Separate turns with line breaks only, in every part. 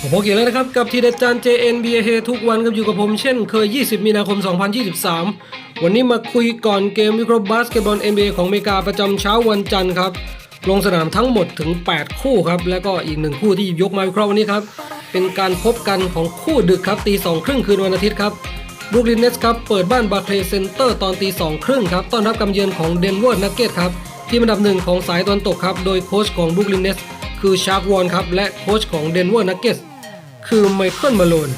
ผมโอเคแล้วนะครับ กับทีเด็ดจาน JNBA ทุกวันกับอยู่กับผมเช่นเคย 20 มีนาคม 2023 วันนี้มาคุยก่อนเกมวิเคราะห์บาสเกตบอล NBA ของอเมริกาประจำเช้าวันจันทร์ครับ ลงสนามทั้งหมดถึง 8 คู่ครับ แล้วก็อีกหนึ่งคู่ที่ยกมาวิเคราะห์วันนี้ครับ เป็นการพบกันของคู่ดึกครับตีสองครึ่งคืนวันอาทิตย์ครับบรูคลินเนสครับเปิดบ้านบาร์เคลย์เซ็นเตอร์ตอนตีสองครึ่งครับต้อนรับกำเยือนของเดนเวอร์นักเก็ตครับที่อันดับหนึ่งของสายตะวันตกครับโดยโค้ชของบรูคลินเนส คือชาร์กวอนครับ และโค้ชของเดนเวอร์นักเก็ตคือไมเคิลมาโลน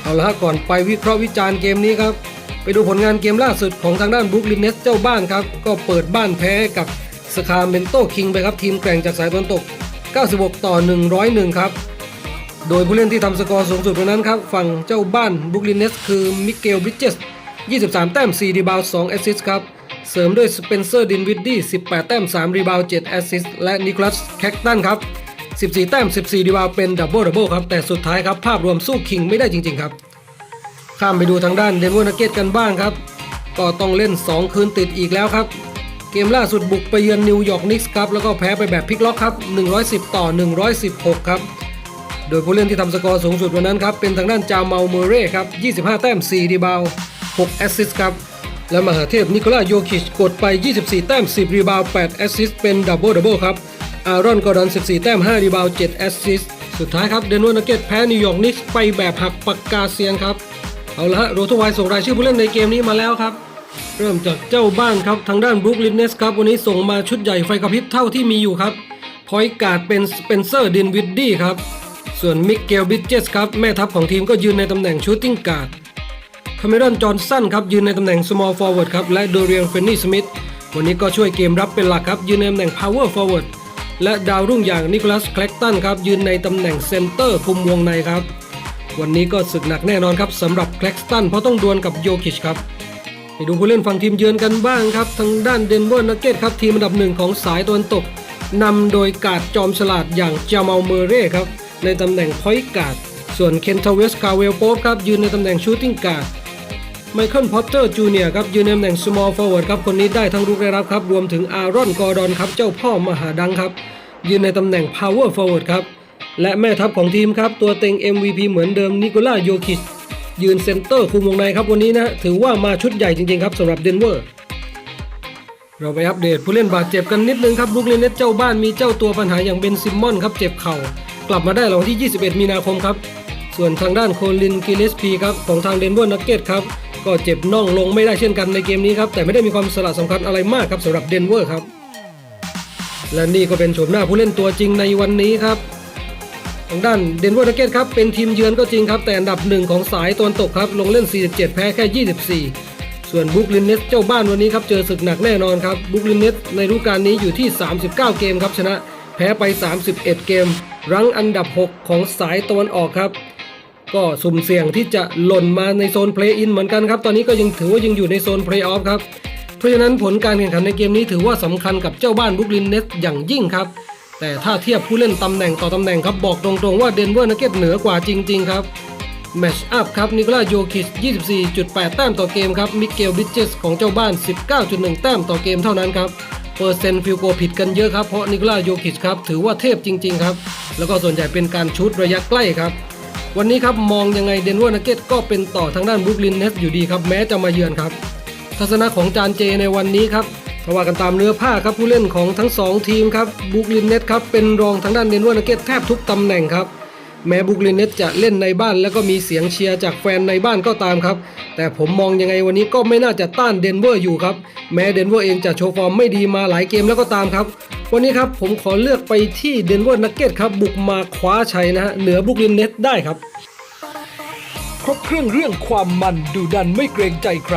เอาละฮะก่อนไปวิเคราะห์วิจารณ์เกมนี้ครับ ไปดูผลงานเกมล่าสุดของทางด้านบ r ุ o กลินเนสเจ้าบ้านครับ ก็เปิดบ้านแพ้กับสคาเมนโตคิงไปครับ ทีมแกร่งจากสายตะวันตก 96 ต่อ 101 ครับ โดยผู้เล่นที่ทำสกอร์สูงสุดวันนั้นครับ ฝั่งเจ้าบ้านบ r ุ o กลินเนสคือมิเกลบริดเจส23 แต้ม4รีบาว 2 แอสซิสต์ครับ เสริมด้วยสเปนเซอร์ดินวิดดี้ 18 แต้ม 3 รีบาวด์7แอสซิสต์และนิโคลัสแคคตันครับ 14 แต้ม 14 รีบาวเป็นดับเบิลดับเบิลครับ แต่สุดท้ายครับ ภาพรวมสู้คิงไม่ได้จริง ๆ ครับ ข้ามไปดูทางด้านเดนเวอร์นักเก็ตกันบ้างครับ ก็ต้องเล่น 2 คืนติดอีกแล้วครับ เกมล่าสุดบุกไปเยือนนิวยอร์กนิกส์ครับ แล้วก็แพ้ไปแบบพลิกล็อกครับ 110 ต่อ 116 ครับ โดยผู้เล่นที่ทำสกอร์สูงสุดวันนั้นครับเป็นทางด้านจาเมาเมเร่ครับ 25 แต้ม 4 รีบาว 6 แอสซิสต์ครับ และมหาเทพนิโคลาโยคิชกดไป 24 แต้ม 10 รีบาว 8 แอสซิสต์เป็นดับเบิลดับเบิลครับ อารอนกอร์ดอน 14 แต้ม 5 รีบาว 7 แอสซิสต์ สุดท้ายครับ เดนเวอร์นักเก็ตแพ้นิวยอร์กนิกส์ไปแบบหักปากกาเซียนครับ เอาละฮะโรทวายส่งรายชื่อผู้เล่นในเกมนี้มาแล้วครับ เริ่มจากเจ้าบ้านครับ ทางด้านบ r ุ o กลินเนสครับ วันนี้ส่งมาชุดใหญ่ไฟกระพริบเท่าที่มีอยู่ครับ พอยการ์ดเป็นสเปนเซอร์ดินวิดดี้ครับ ส่วนมิกเกลบิ d เจสครับ แม่ทัพของทีมก็ยืนในตำแหน่งชูตติ้งการ์ด คาเมรอนจอห์นสันครับยืนในตำแหน่ง small forward ครับและโดเรียงเฟนนี่สมิธวันนี้ก็ช่วยเกมรับเป็นหลักครับ ยืนในตำแหน่ง power forward และดาวรุ่งอย่างนิโคลัสแคลกตันครับยืนในตำแหน่งเซนเตอร์คุมวงในครับ วันนี้ก็ศึกหนักแน่นอนครับสำหรับแคลกตันเพราะต้องดวลกับโยคิชครับไปดูผู้เล่นฝั่งทีมเยือนกันบ้างครับ ทางด้านเดนเวอร์นักเก็ตครับทีมอันดับหนึ่งของสายตะวันตกนำโดยกาดจอมฉลาดอย่างจามาลเมเร่ครับในตำแหน่งพอยต์การ์ดส่วนเคนทาเวสคาเวลโป๊ครับยืนในตำแหน่งชูตติ้งการ์ด ไมเคิลพอตเตอร์จูเนียครับยืนในตำแหน่ง small forward ครับคนนี้ได้ทั้งรุกได้รับครับ รวมถึงอารอนกอร์ดอนครับ เจ้าพ่อมหาดังครับ ยืนในตำแหน่ง power forward ครับ และแม่ทัพของทีมครับ ตัวเต็ง MVP เหมือนเดิมนิโคล่าโยคิชยืนเซนเตอร์คุมวงในครับวันนี้นะ ถือว่ามาชุดใหญ่จริงๆครับสำหรับเดนเวอร์เราไปอัปเดตผู้เล่นบาดเจ็บกันนิดนึงครับบรุกลินเนตเจ้าบ้านมีเจ้าตัวปัญหาอย่างเบนซิมมอนครับเจ็บเข่ากลับมาได้หลังที่ 21 มีนาคมครับส่วนทางด้านโคลินกิเลสพีครับของทางเดนเวอร์นักเก็ตครับ ก็เจ็บน่องลงไม่ได้เช่นกันในเกมนี้ครับ แต่ไม่ได้มีความสละสำคัญอะไรมากครับสำหรับเดนเวอร์ครับ และนี่ก็เป็นโฉมหน้าผู้เล่นตัวจริงในวันนี้ครับทางด้านเดนเวอร์นักเก็ตครับเป็นทีมเยือนก็จริงครับ แต่อันดับหนึ่งของสายตะวันตกครับ ลงเล่น 47 แพ้แค่ 24 ส่วนบุกลินเนสเจ้าบ้านวันนี้ครับ เจอศึกหนักแน่นอนครับบุกลินเนสในฤดูกาลนี้อยู่ที่ 39 เกมครับ ชนะแพ้ไป 31 เกม รั้งอันดับ 6 ของสายตะวันออกครับ ก็สุ่มเสี่ยงที่จะหล่นมาในโซนเพลย์อินเหมือนกันครับ ตอนนี้ก็ยังถือว่ายังอยู่ในโซนเพลย์ออฟครับ เพราะฉะนั้นผลการแข่งขันในเกมนี้ถือว่าสำคัญกับเจ้าบ้านบุกลินเนสอย่างยิ่งครับ แต่ถ้าเทียบผู้เล่นตำแหน่งต่อตำแหน่งครับบอกตรงๆว่าเดนเวอร์นักเก็ตเหนือกว่าจริง ๆ ครับแมชอัพครับนิโคลาโยคิช24.8 แต้มต่อเกมครับมิเกลบิเจสของเจ้าบ้าน 19.1 แต้มต่อเกมเท่านั้นครับเปอร์เซ็นต์ฟิลโกผิดกันเยอะครับเพราะนิโคลาโยคิชครับถือว่าเทพจริง ๆ ครับ แล้วก็ส่วนใหญ่เป็นการชุดระยะใกล้ครับ วันนี้ครับมองยังไงเดนเวอร์นักเก็ตก็เป็นต่อทางด้านบรุกลินเนสอยู่ดีครับแม้จะมาเยือนครับ ทัศนะของจานเจในวันนี้ครับเพราะว่ากันตามเนื้อผ้าครับผู้เล่นของทั้ง 2 ทีมครับบุกลินเนตครับเป็นรองทางด้านเดนเวอร์นักเก็ตแทบทุกตำแหน่งครับ แม้บุกลินเนตจะเล่นในบ้านแล้วก็มีเสียงเชียร์จากแฟนในบ้านก็ตามครับ แต่ผมมองยังไงวันนี้ก็ไม่น่าจะต้านเดนเวอร์อยู่ครับ แม้เดนเวอร์เองจะโชว์ฟอร์มไม่ดีมาหลายเกมแล้วก็ตามครับ วันนี้ครับผมขอเลือกไปที่เดนเวอร์นักเก็ตครับบุกมาคว้าชัยนะฮะเหนือบุกลินเนตได้ครับ ครบเครื่องเรื่องความมันดูดันไม่เกรงใจใคร